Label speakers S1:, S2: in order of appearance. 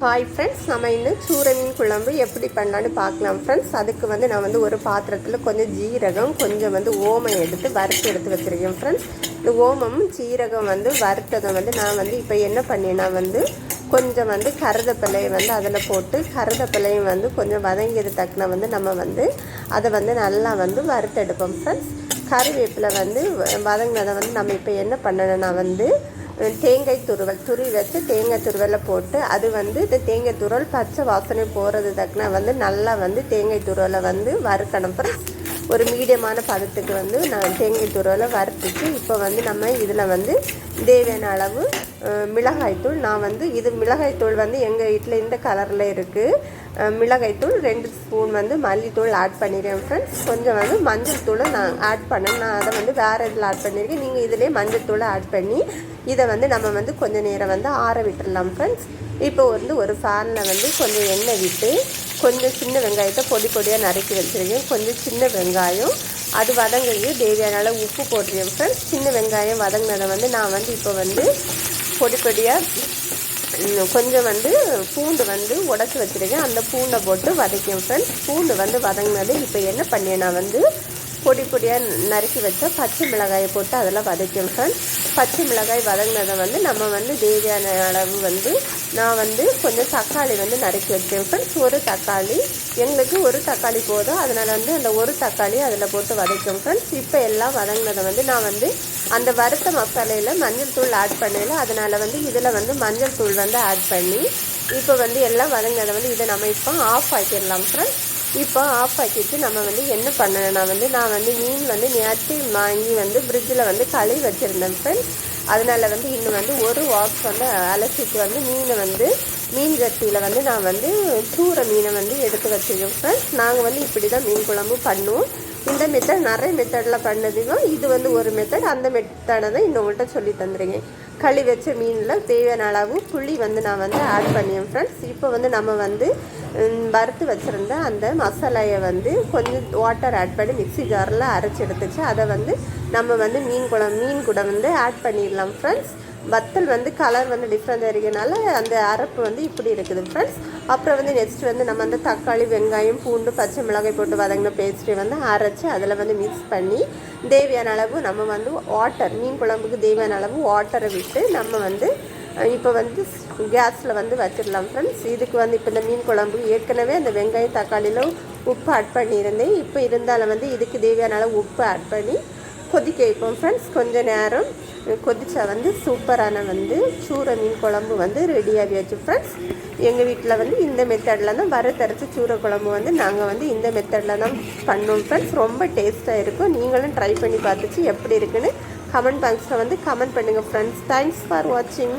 S1: Hi friends நம்ம இன்னும் சூர மீன் குழம்பு எப்படி பண்ணலான்னு பார்க்கலாம். ஃப்ரெண்ட்ஸ் அதுக்கு வந்து நான் வந்து ஒரு பாத்திரத்தில் கொஞ்சம் ஜீரகம் கொஞ்சம் வந்து ஓமம் எடுத்து வறுத்து எடுத்து வச்சுருக்கேன். ஃப்ரெண்ட்ஸ் இந்த ஓமமும் சீரகம் வந்து வறுத்ததை வந்து நான் வந்து இப்போ என்ன பண்ணேன்னா வந்து கொஞ்சம் வந்து கருதப்பிள்ளையை வந்து அதில் போட்டு கருதப்பிள்ளையும் வந்து கொஞ்சம் வதங்கியது தக்கன வந்து நம்ம வந்து அதை வந்து நல்லா வந்து வறுத்தெடுப்போம். ஃப்ரெண்ட்ஸ் கறிவேப்பிலை வந்து வ- வதங்கினதை வந்து நம்ம இப்போ என்ன பண்ணணும்னா வந்து தேங்காய் துருவல் துருவி வச்சு தேங்காய் துருவலை போட்டு அது வந்து இந்த தேங்காய் துருவல் பச்சை வாசனை போகிறது தக்கன வந்து நல்லா வந்து தேங்காய் துருவலை வந்து வறுக்கணும். அப்புறம் ஒரு மீடியமான பதத்துக்கு வந்து நான் தேங்காய் துருவலை வறுத்துட்டு இப்போ வந்து நம்ம இதில் வந்து தேவையான அளவு மிளகாய்த்தூள் நான் வந்து இது மிளகாய்த்தூள் வந்து எங்கள் வீட்டில் இந்த கலரில் இருக்குது மிளகாய்த்தூள் ரெண்டு ஸ்பூன் வந்து மல்லித்தூள் ஆட் பண்ணிடுறேன் ஃப்ரெண்ட்ஸ் கொஞ்சம் வந்து மஞ்சள் தூளை நான் ஆட் பண்ணேன் நான் அதை வந்து வேறு இதில் ஆட் பண்ணியிருக்கேன் நீங்கள் இதிலே மஞ்சள் தூளை ஆட் பண்ணி இதை வந்து நம்ம வந்து கொஞ்சம் நேரம் வந்து ஆற விட்டுடலாம் ஃப்ரெண்ட்ஸ் இப்போ வந்து ஒரு ஃபேனில் வந்து கொஞ்சம் எண்ணெய் விட்டு கொஞ்சம் சின்ன வெங்காயத்தை பொடி பொடியாக நறுக்கி வச்சுருக்கேன். கொஞ்சம் சின்ன வெங்காயம் அது வதங்கிறது தேவையான அளவு உப்பு போட்டுருக்கேன் ஃப்ரெண்ட்ஸ் சின்ன வெங்காயம் வதங்கினதை வந்து நான் வந்து இப்போ வந்து பொடி பொடியாக கொஞ்சம் வந்து பூண்டு வந்து உடச்சி வச்சுருக்கேன். அந்த பூண்டை போட்டு வதக்கேன் ஃப்ரெண்ட்ஸ் பூண்டு வந்து வதங்கினது இப்போ என்ன பண்ணேன்னா வந்து பொடி பொடியாக நறுக்கி வச்ச பச்சை மிளகாயை போட்டு அதெல்லாம் வதக்கணும் ஃப்ரெண்ட்ஸ் பச்சை மிளகாய் வதங்கினதை வந்து நம்ம வந்து தேவையான அளவு வந்து நான் வந்து கொஞ்சம் தக்காளி வந்து நறுக்கி வச்சேன் ஃப்ரெண்ட்ஸ் ஒரு தக்காளி எங்களுக்கு ஒரு தக்காளி போதும். அதனால் வந்து அந்த ஒரு தக்காளி அதில் போட்டு வதக்கும் ஃப்ரெண்ட்ஸ் இப்போ எல்லாம் வதங்கினதை வந்து நான் வந்து அந்த வறுத்த மசாலையில் மஞ்சள் தூள் ஆட் பண்ணல அதனால் வந்து இதில் வந்து மஞ்சள் தூள் வந்து ஆட் பண்ணி இப்போ வந்து எல்லாம் வதங்கினதை வந்து இதை நம்ம இப்போ ஆஃப் ஆக்கிடலாம் ஃப்ரெண்ட்ஸ் இப்போ ஆஃப் ஆக்கிட்டு நம்ம வந்து என்ன பண்ணணும்னா வந்து நான் வந்து மீன் வந்து நேற்று வாங்கி வந்து ஃப்ரிட்ஜில் வந்து கழுவி வச்சுருந்தேன் ஃப்ரெண்ட்ஸ் அதனால் வந்து இன்னும் வந்து ஒரு வாக்ஸ் வந்து அலசிட்டு வந்து மீனை வந்து மீன் கட்டியில் வந்து நான் வந்து தூர மீனை வந்து எடுத்து வச்சுருக்கேன் ஃப்ரெண்ட்ஸ் நாங்கள் வந்து இப்படி தான் மீன் குழம்பு பண்ணுவோம். இந்த மெத்தட் நிறைய மெத்தடில் பண்ணதுக்கும் இது வந்து ஒரு மெத்தட் அந்த மெத்தடை தான் இன்னொங்கள்கிட்ட சொல்லி தந்துருங்க களி வச்ச மீனில் தேவையான அளவு புளி வந்து நான் வந்து ஆட் பண்ணியேன் ஃப்ரெண்ட்ஸ் இப்போ வந்து நம்ம வந்து வறுத்து வச்சுருந்த அந்த மசாலாயை வந்து கொஞ்சம் வாட்டர் ஆட் பண்ணி மிக்ஸி ஜாரில் அரைச்சி எடுத்துச்சு. அதை வந்து நம்ம வந்து மீன் குழம்பு மீன் கூட வந்து ஆட் பண்ணிடலாம் ஃப்ரெண்ட்ஸ் வத்தல் வந்து கலர் வந்து டிஃப்ரெண்ட் இருக்கனால அந்த அரைப்பு வந்து இப்படி இருக்குது ஃப்ரெண்ட்ஸ் அப்புறம் வந்து நெக்ஸ்ட் வந்து நம்ம அந்த தக்காளி வெங்காயம் பூண்டு பச்சை மிளகாய் போட்டு வதங்கின பேஸ்ட்ரி வந்து அரைச்சி அதில் வந்து மிக்ஸ் பண்ணி தேவையான அளவு நம்ம வந்து வாட்டர் மீன் குழம்புக்கு தேவையான அளவு வாட்டரை விட்டு நம்ம வந்து இப்போ வந்து கேஸில் வந்து வச்சிடலாம் ஃப்ரெண்ட்ஸ் இதுக்கு வந்து இப்போ இந்த மீன் குழம்பு ஏற்கனவே அந்த வெங்காயம் தக்காளியில் உப்பு ஆட் பண்ணியிருந்தேன். இப்போ இருந்தாலும் வந்து இதுக்கு தேவையான உப்பு ஆட் பண்ணி கொதிக்க வைப்போம் ஃப்ரெண்ட்ஸ் கொஞ்ச நேரம் கொதிச்சா வந்து சூப்பரான வந்து சூற மீன் குழம்பு வந்து ரெடியாகியாச்சு ஃப்ரெண்ட்ஸ் எங்கள் வீட்டில் வந்து இந்த மெத்தடில் தான் வறுத்தரைச்சி சூற குழம்பு வந்து நாங்கள் வந்து இந்த மெத்தடில் தான் பண்ணோம் ஃப்ரெண்ட்ஸ் ரொம்ப டேஸ்ட்டாக இருக்கும். நீங்களும் ட்ரை பண்ணி பார்த்துச்சு எப்படி இருக்குன்னு கமெண்ட் பாக்ஸில் வந்து கமெண்ட் பண்ணுங்கள் ஃப்ரெண்ட்ஸ் தேங்க்ஸ் ஃபார் வாட்சிங்